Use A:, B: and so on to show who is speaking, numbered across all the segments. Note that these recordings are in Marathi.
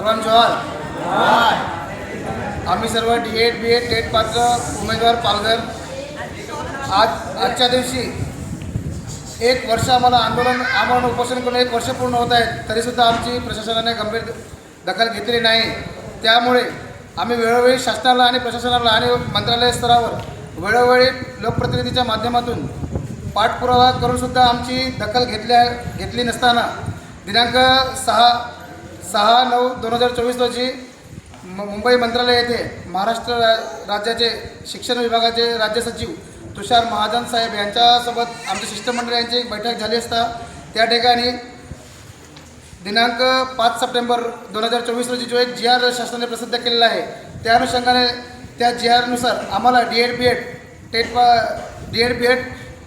A: सर्वांचे जोहार आम्ही सर्व D Ed B Ed TET पात्र उमेदवार पालघर. आज आजच्या दिवशी एक वर्ष आम्हाला आंदोलन आम्हाला उपोषण करून एक वर्ष पूर्ण होत आहे तरीसुद्धा आमची प्रशासनाने गंभीर दखल घेतली नाही. त्यामुळे आम्ही वेळोवेळी शासनाला आणि प्रशासनाला आणि मंत्रालय स्तरावर वेळोवेळी लोकप्रतिनिधीच्या माध्यमातून पाठपुरावा करूनसुद्धा आमची दखल घेतल्या घेतली नसताना दिनांक सहा सहा नऊ दोन हजार चोवीस रोजी मुंबई मंत्रालय येथे महाराष्ट्र रा राज्याचे शिक्षण विभागाचे राज्य सचिव तुषार महाजन साहेब यांच्यासोबत आमच्या शिष्टमंडळ यांची एक बैठक झाली असता त्या ठिकाणी दिनांक पाच सप्टेंबर दोन हजार चोवीस रोजी जो एक जी आर शासनाने प्रसिद्ध केलेला आहे त्या अनुषंगाने त्या जी आरनुसार आम्हाला D Ed B Ed TET पा डी एड बी एड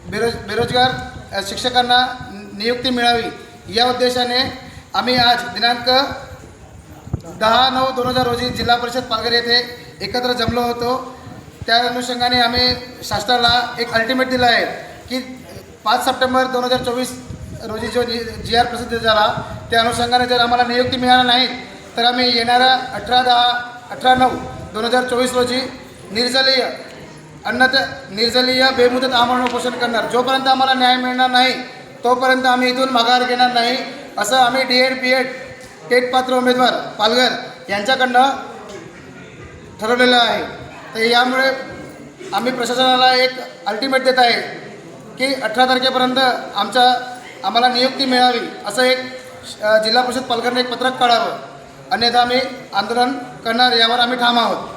A: बेरोज बेरोजगार शिक्षकांना नियुक्ती मिळावी या उद्देशाने आम्ही आज दिनांक दहा नऊ दोन हजार रोजी जिल्हा परिषद पालघर येथे एकत्र जमलो होतो. त्या अनुषंगाने आम्ही शासनाला एक अल्टिमेट दिला आहे की पाच सप्टेंबर दोन हजार चोवीस रोजी जो जी आर प्रसिद्ध झाला त्या अनुषंगाने जर आम्हाला नियुक्ती मिळाली नाही तर आम्ही येणाऱ्या अठरा दहा अठरा नऊ दोन हजार चोवीस रोजी निर्जलीय अन्नत निर्जलीय बेमुदत आमरण उपोषण करणार. जोपर्यंत आम्हाला न्याय मिळणार नाही तोपर्यंत आम्ही इथून माघार घेणार नाही. असं आम्ही D Ed B Ed TET पात्र उमेदवार पालघर यांच्याकडनं ठरवलेलं आहे. तर यामुळे आम्ही प्रशासनाला एक अल्टिमेट देत आहे की अठरा तारखेपर्यंत आमच्या आम्हाला नियुक्ती मिळावी असं एक जिल्हा परिषद पालघरने एक पत्रक काढावं. अन्यथा आम्ही आंदोलन करणार यावर आम्ही ठाम आहोत.